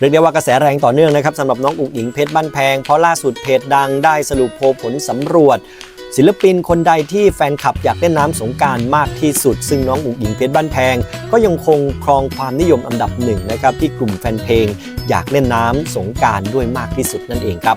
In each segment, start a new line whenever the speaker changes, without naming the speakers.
เรียกได้ว่ากระแสแรงต่อเนื่องนะครับสำหรับน้องอุ๋งอิงเพชรบ้านแพง เพราะล่าสุดเพจดังได้สรุปโพลผลสำรวจ ศิลปินคนใดที่แฟนคลับอยากเล่นน้ำสงการมากที่สุด ซึ่งน้องอุ๋งอิงเพชรบ้านแพง ก็ยังคงครองความนิยมอันดับหนึ่งนะครับที่กลุ่มแฟนเพลง อยากเล่นน้ำสงการด้วยมากที่สุดนั่นเองครับ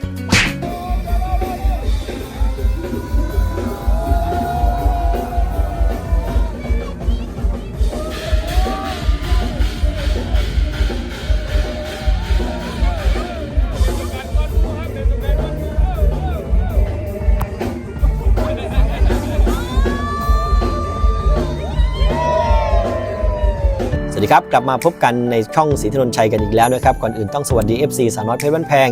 สวัสดีครับ กลับมาพบกันในช่องสีธนนชัยกันอีกแล้วนะครับ ก่อนอื่นต้องสวัสดี FC สาวน้อยเพชรบ้านแพง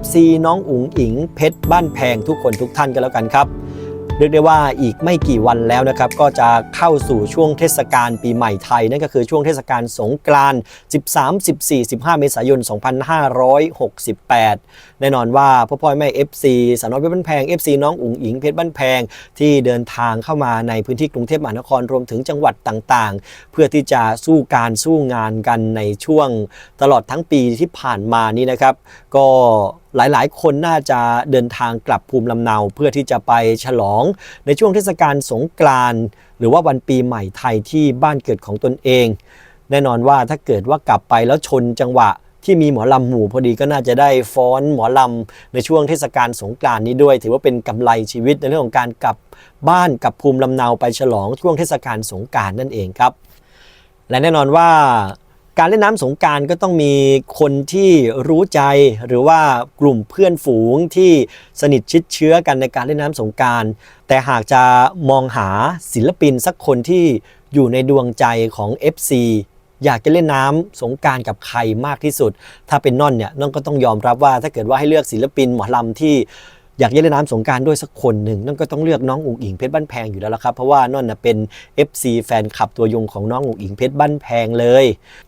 FC น้องอุ๋งอิงเพชรบ้านแพงทุกคนทุกท่านกันแล้วกันครับ เรียกได้ว่าอีกไม่กี่วันแล้วนะครับก็จะเข้าสู่ช่วงเทศกาลปีใหม่ไทยนั่นก็คือช่วงเทศกาลสงกรานต์13 14 15 เมษายน 2568 แน่นอนว่าพ่อพ่อแม่ FC สาวน้อยเพชรบ้านแพง FC น้องอุ๋งอิงเพชรบ้านแพง ที่เดินทางเข้ามาในพื้นที่กรุงเทพมหานครรวมถึงจังหวัดต่างๆ เพื่อที่จะสู้การสู้งานกันในช่วงตลอดทั้งปีที่ผ่านมานี้นะครับ ก็หลายๆ คนน่าจะเดินทางกลับภูมิลำเนาเพื่อที่จะไปฉลอง ในช่วงเทศกาลสงกรานต์หรือว่าวันปีใหม่ไทยที่บ้านเกิดของตนเอง แน่นอนว่าถ้าเกิดว่ากลับไปแล้วชนจังหวะที่มีหมอลำหมู่พอดีก็น่าจะได้ฟ้อนหมอลำในช่วงเทศกาลสงกรานต์นี้ด้วย ถือว่าเป็นกำไรชีวิตในเรื่องของการกลับบ้านกลับภูมิลำเนาไปฉลองช่วงเทศกาลสงกรานต์นั่นเองครับ และแน่นอนว่า การเล่นน้ำสงการก็ต้องมีคนที่รู้ใจหรือว่ากลุ่มเพื่อนฝูงที่สนิทชิดเชื้อกันในการเล่นน้ำสงการ แต่หากจะมองหาศิลปินสักคนที่อยู่ในดวงใจของ FC อยากจะเล่นน้ำสงการกับใครมากที่สุด ถ้าเป็นน่อนเนี่ยน่อนก็ต้องยอมรับว่าถ้าเกิดว่าให้เลือกศิลปินหมอลำที่ อยากเล่นน้ำสงการด้วยสักคนหนึ่งนั่นก็ต้องเลือกน้องอุ๋งอิงเพชรบ้านแพงอยู่แล้วละครับ เพราะว่านั่นนะเป็น FC แฟนคลับตัวยงของน้องอุ๋งอิงเพชรบ้านแพงเลย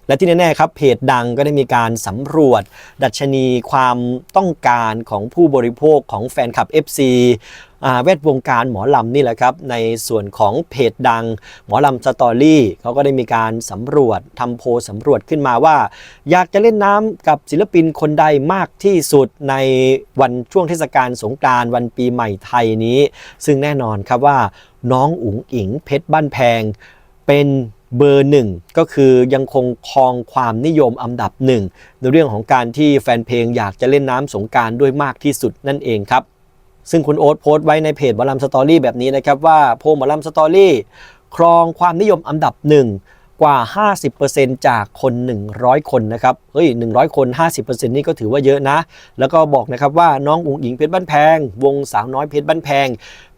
และที่แน่ๆครับเพจดังก็ได้มีการสำรวจ ดัชนีความต้องการของผู้บริโภคของแฟนคลับ FC แวดวงการหมอลำนี่แหละครับ ในส่วนของเพจดังหมอลำสตอรี่เขาก็ได้มีการสำรวจทำโพสำรวจขึ้นมาว่า อยากจะเล่นน้ำกับศิลปินคนใดมากที่สุดในวันช่วงเทศกาลสงกรานต์วันปีใหม่ไทยนี้ ซึ่งแน่นอนครับว่าน้องอุ๋งอิงเพชรบ้านแพงเป็นเบอร์หนึ่งก็คือยังคงครองความนิยมอันดับหนึ่งในเรื่องของการที่แฟนเพลงอยากจะเล่นน้ำสงการด้วยมากที่สุดนั่นเองครับ ซึ่งคุณโอ๊ตโพสต์ไว้ในเพจหมอลำสตอรี่แบบนี้นะครับว่าโพลหมอลำสตอรี่ครองความนิยมอันดับหนึ่งกว่า 50%จากคน 100 คนนะครับ เฮ้ย 100 คน 50%นี่ก็ถือว่าเยอะนะ แล้วก็บอกนะครับว่าน้องอุ๋งอิงเพชรบ้านแพง วงสาวน้อยเพชรบ้านแพง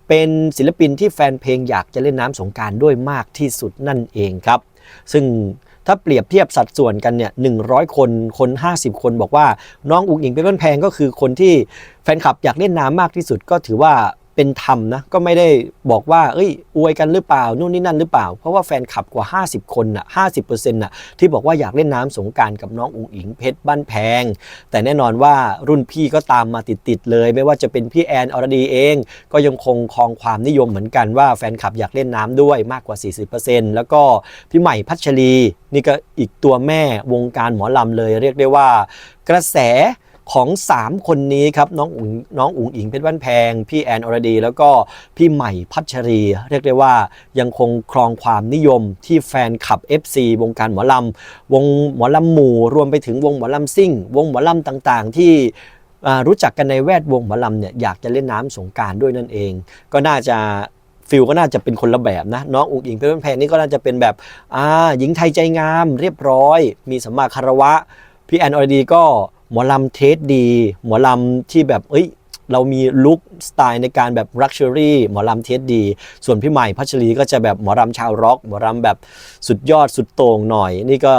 เป็นศิลปินที่แฟนเพลงอยากจะเล่นน้ำสงการด้วยมากที่สุดนั่นเองครับ ซึ่ง ถ้าเปรียบเทียบสัดส่วนกันเนี่ย100คนคน 50 คนบอกว่าน้องอุ๋งอิงเป็นต้นแพงก็คือคนที่แฟนคลับอยากเล่นน้ำมากที่สุดก็ถือว่า เป็นธรรมนะก็ไม่ได้บอกว่า เอ้ย อวยกันหรือเปล่านู่นนี่นั่นหรือเปล่า เพราะว่าแฟนคลับกว่า 50 คนน่ะ50%น่ะที่บอกว่าอยากเล่นน้ำสงการกับน้องอุ๋งอิงเพชรบ้านแพง แต่แน่นอนว่ารุ่นพี่ก็ตามมาติดๆเลย ไม่ว่าจะเป็นพี่แอนอรดีเอง ก็ยังคงครองความนิยมเหมือนกันว่าแฟนคลับอยากเล่นน้ำด้วยมากกว่า 40%แล้วก็พี่ใหม่พัชรีนี่ก็อีกตัวแม่วงการหมอลำเลย เรียกได้ว่ากระแส ของ 3 คนนี้ครับน้องอุ๋งน้องอุ๋งอิงเพชรบ้านแพง พี่แอนอรดี แล้วก็พี่ใหม่พัชรี เรียกได้ว่ายังคงครองความนิยมที่แฟนคลับ FC วงการหมอลำวงหมอลำหมู่ รวมไปถึงวงหมอลำซิ่ง วงหมอลำต่างๆ ที่รู้จักกันในแวดวงหมอลำเนี่ยอยากจะเล่นน้ำสงการด้วยนั่นเอง ก็น่าจะฟิลก็น่าจะเป็นคนละแบบนะน้องอุ๋งอิงเพชรบ้านแพงนี่ก็น่าจะเป็นแบบอ่าหญิงไทยใจงามเรียบร้อย มีสัมมาคารวะพี่แอนอรดีก็ หมอลำเทสดี หมอลำที่แบบเอ้ย เรามีลุคสไตล์ในการแบบรักชัวรี่หมอลำเทสดี ส่วนพี่ใหม่พัชรีก็จะแบบหมอลำชาวร็อก หมอลำแบบสุดยอดสุดโต่งหน่อย นี่ก็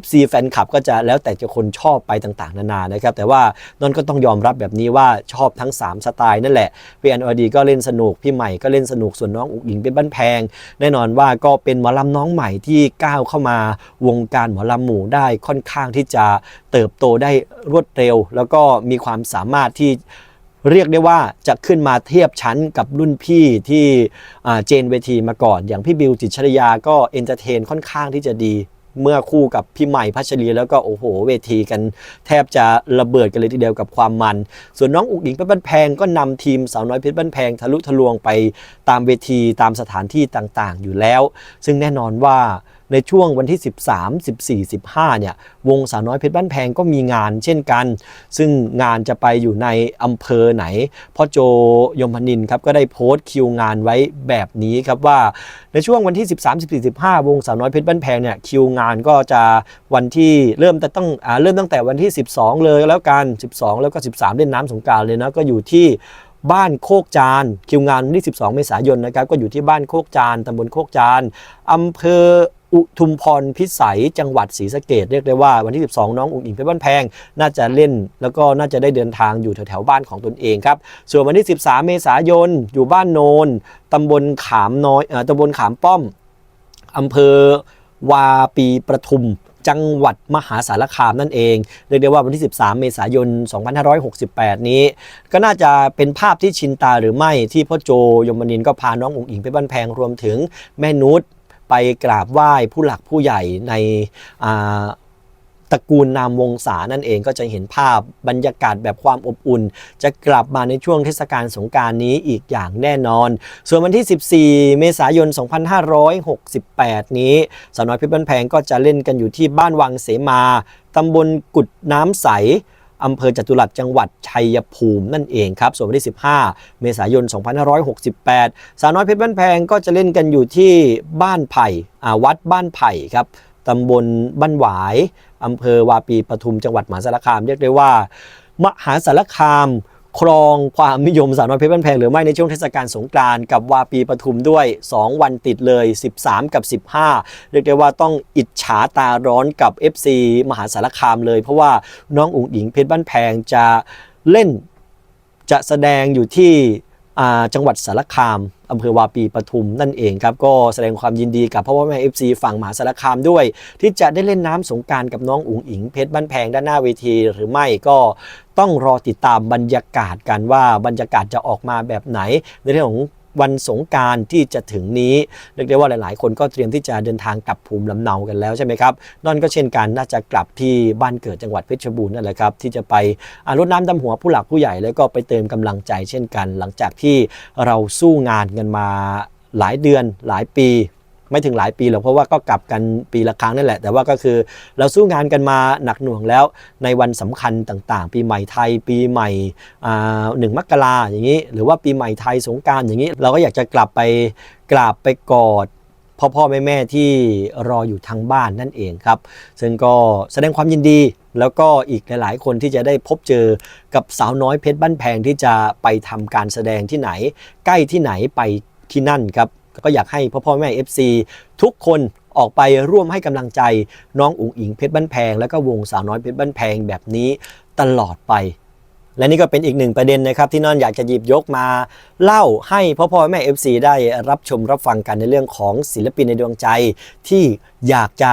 FC แฟนคลับก็จะแล้วแต่จะคนชอบไปต่างๆ นานานะครับ แต่ว่านนก็ต้องยอมรับแบบนี้ว่าชอบทั้ง 3 สไตล์นั่นแหละพี่แอนอดีก็เล่นสนุก พี่ใหม่ก็เล่นสนุกส่วนน้องอุ๋งอิงเป็นบ้านแพง แน่นอนว่าก็เป็นหมอลำน้องใหม่ที่ก้าวเข้ามาวงการหมอลำหมู่ได้ค่อนข้างที่จะเติบโตได้รวดเร็ว แล้วก็มีความสามารถที่ เรียกได้ว่าจะขึ้นมาเทียบชั้นกับรุ่นพี่ที่เจนเวทีมาก่อน อย่างพี่บิวจิตชริยาก็เอนเตอร์เทนค่อนข้างที่จะดี เมื่อคู่กับพี่ใหม่พัชรีแล้วก็โอ้โห เวทีกันแทบจะระเบิดกันเลยทีเดียวกับความมัน ส่วนน้องอุ๋งอิงเพชรบ้านแพงก็นำทีมสาวน้อยเพชรบ้านแพงทะลุทะลวงไปตามเวทีตามสถานที่ต่างๆ อยู่แล้ว ซึ่งแน่นอนว่า ในช่วงวันที่ 13 14 15 เนี่ย วงสาวน้อยเพชรบ้านแพงก็มีงานเช่นกัน ซึ่งงานจะไปอยู่ในอำเภอไหน พ่อโจยมพนินครับก็ได้โพสต์คิวงานไว้แบบนี้ครับว่าในช่วงวันที่ 13 14 15 วงสาวน้อยเพชรบ้านแพงเนี่ยคิวงานก็จะวันที่เริ่มแต่ต้องอเริ่มตั้งแต่วันที่ 12 เลยแล้วกัน 12 แล้วก็ 13 เล่นน้ำสงการเลยนะก็อยู่ที่บ้านโคกจาน คิวงานวันที่ 12 เมษายนนะครับก็อยู่ที่บ้านโคกจานตำบลโคกจานอำเภอ อุทุมพรพิสัยจังหวัดศรีสะเกดเรียกได้ว่าวันที่ 12 น้องอุ๋งอิงเพชรบ้านแพง น่าจะเล่นแล้วก็น่าจะได้เดินทางอยู่แถวๆบ้านของตนเองครับ ส่วนวันที่ 13 เมษายน อยู่บ้านโนนตำบลขามน้อยตำบลขามป้อมอำเภอวาปีประทุมจังหวัดมหาสารคามนั่นเอง เรียกได้ว่าวันที่ 13 เมษายน 2568 นี้ ก็น่าจะเป็นภาพที่ชินตาหรือไม่ที่พ่อโจยมนินก็พาน้องอุ๋งอิงไปบ้านแพงรวมถึงแม่นุช ไปกราบไหว้ผู้หลักผู้ใหญ่ในตระกูลนามวงศานั่นเองก็จะเห็นภาพบรรยากาศแบบความอบอุ่น จะกลับมาในช่วงเทศกาลสงการนี้อีกอย่างแน่นอน ส่วนวันที่ 14 เมษายน 2568 นี้สาวน้อยเพชรบ้านแพงก็จะเล่นกันอยู่ที่บ้านวังเสมาตำบลกุดน้ำใส อำเภอจตุรัสจังหวัดชัยภูมินั่นเองครับ ส่วนวันที่ 15 เมษายน 2568 สาวน้อยเพชรบ้านแพงก็จะเล่นกันอยู่ที่บ้านไผ่วัดบ้านไผ่ครับตำบลบ้านหวายอำเภอวาปีปทุมจังหวัดมหาสารคาม เรียกได้ว่า มหาสารคาม ครองความนิยมสาวน้อยเพชรบ้านแพงหรือไม่ในช่วงเทศกาลสงกรานต์กับวาปีปทุมด้วย 2 วันติดเลย 13 กับ 15 เรียกได้ว่าต้องอิจฉาตาร้อนกับ FC มหาสารคามเลย เพราะว่าน้องอุ๋งอิงเพชรบ้านแพงจะเล่นจะแสดงอยู่ที่ จังหวัดสารคามอำเภอวาปีปทุมนั่นเองครับ ก็แสดงความยินดีกับพ่อพ่อแม่เอฟซีฝั่งมหาสารคามด้วย ที่จะได้เล่นน้ำสงการกับน้องอุ๋งอิงเพชรบ้านแพงด้านหน้าเวทีหรือไม่ก็ต้องรอติดตามบรรยากาศกันว่าบรรยากาศจะออกมาแบบไหนในเรื่องของ วันสงการที่จะถึงนี้เรียกได้ว่าหลาย ๆ คนก็เตรียมที่จะเดินทางกลับภูมิลำเนากันแล้วใช่ไหมครับนั่นก็เช่นกันน่าจะกลับที่บ้านเกิดจังหวัดเพชรบูรณ์นั่นแหละครับที่จะไปอารดน้ำดำหัวผู้หลักผู้ใหญ่แล้วก็ไปเติมกำลังใจเช่นกัน หลังจากที่เราสู้งานกันมาหลายเดือนหลายปี ไม่ถึงหลายปีหรอกเพราะว่าก็กลับกันปีละครั้งนั่นแหละ แต่ว่าก็คือเราสู้งานกันมาหนักหน่วงแล้วในวันสำคัญต่างๆ ปีใหม่ไทย ปีใหม่หนึ่งมกราอย่างนี้ หรือว่าปีใหม่ไทยสงกรารอย่างนี้ เราก็อยากจะกลับไปกราบไปกอดพ่อพ่อแม่แม่ที่รออยู่ทางบ้านนั่นเองครับ ซึ่งก็แสดงความยินดีแล้วก็อีกหลาย ๆ คนที่จะได้พบเจอกับสาวน้อยเพชรบ้านแพงที่จะไปทำการแสดงที่ไหน ใกล้ที่ไหนไปที่นั่นครับ ก็อยากให้พ่อพ่อแม่ FC ทุกคนออกไปร่วมให้กำลังใจน้องอุ๋งอิงเพชรบ้านแพง และก็วงสาวน้อยเพชรบ้านแพงแบบนี้ตลอดไป และนี่ก็เป็นอีกหนึ่งประเด็นนะครับ ที่น้อนอยากจะหยิบยกมา เล่าให้พ่อพ่อแม่ FC ได้รับชมรับฟังกันในเรื่องของศิลปินในดวงใจ ที่อยากจะ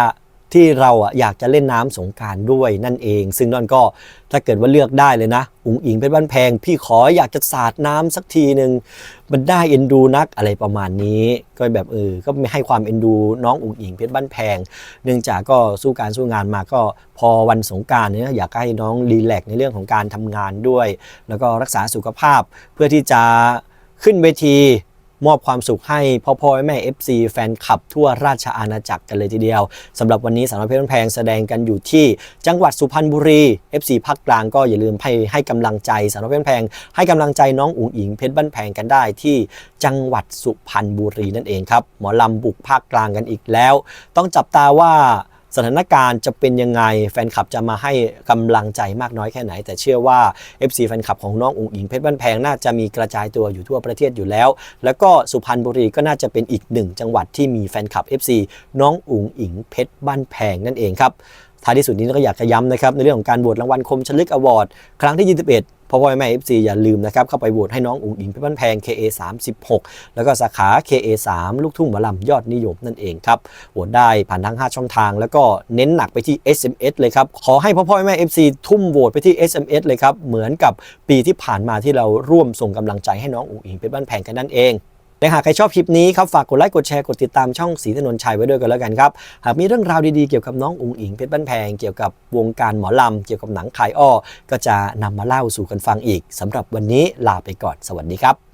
ที่เราอะอยากจะเล่นน้ำสงการด้วยนั่นเอง ซึ่งนอนก็ถ้าเกิดว่าเลือกได้เลยนะ อุ๋งอิงเป็นบ้านแพง พี่ขออยากจะสาดน้ำสักทีหนึ่งมันได้เอ็นดูนักอะไรประมาณนี้ ก็แบบเออก็ไม่ให้ความเอ็นดูน้องอุ๋งอิงเพชรบ้านแพง เนื่องจากก็สู้การสู้งานมาก็พอวันสงการเนี่ยอยากให้น้องรีแลกในเรื่องของการทำงานด้วย แล้วก็รักษาสุขภาพเพื่อที่จะขึ้นเวที มอบความสุขให้พ่อพ่อแม่ FC แฟนคลับทั่วราชอาณาจักรกันเลยทีเดียวสำหรับวันนี้สามน้อยเพชรบ้านแพงแสดงกันอยู่ที่จังหวัดสุพรรณบุรี FC ภาคกลางก็อย่าลืมให้ให้กำลังใจสามน้อยเพชรบ้านแพงให้กำลังใจน้องอุ๋งอิงเพชรบ้านแพงกันได้ที่จังหวัดสุพรรณบุรีนั่นเองครับหมอลำบุกภาคกลางกันอีกแล้ว ต้องจับตาว่า สถานการณ์จะเป็นยังไงแฟนคลับจะมาให้กำลังใจมากน้อยแค่ไหน แต่เชื่อว่า FC แฟนคลับของน้องอุ๋งอิงเพชรบ้านแพงน่าจะมีกระจายตัวอยู่ทั่วประเทศอยู่แล้ว แล้วก็สุพรรณบุรีก็น่าจะเป็นอีกหนึ่งจังหวัดที่มีแฟนคลับ FC น้องอุ๋งอิงเพชรบ้านแพงนั่นเองครับ ท้ายที่สุดนี้ก็อยากจะย้ำนะครับในเรื่องของการโหวตรางวัลคมชลึกอวอร์ดครั้งที่ 21พ่อพ่อแม่ FC อย่าลืมนะครับเข้าไปโหวตให้น้องอุ๋งอิงเพชรบ้านแพง KA 36แล้วก็สาขา KA 3ลูกทุ่งหมอลำยอดนิยมนั่นเองครับโหวตได้ผ่านทั้ง 5 ช่องทาง แล้วก็เน้นหนักไปที่ SMS เลยครับขอให้พ่อพ่อแม่ FC ทุ่มโหวตไปที่ SMS เลยครับเหมือนกับปีที่ผ่านมาที่เราร่วมส่งกำลังใจให้น้องอุ๋งอิงเพชรบ้านแพงกันนั่นเอง และหากใครชอบคลิปนี้ครับฝากกดไลค์กดแชร์กดติดตามช่องสีถนนชัยไว้ด้วยกันแล้วกันครับ หากมีเรื่องราวดีๆเกี่ยวกับน้องอุ๋งอิงเพชรบ้านแพงเกี่ยวกับวงการหมอลำเกี่ยวกับหนังขายอ้อ ก็จะนำมาเล่าสู่กันฟังอีกสำหรับวันนี้ลาไปก่อนสวัสดีครับ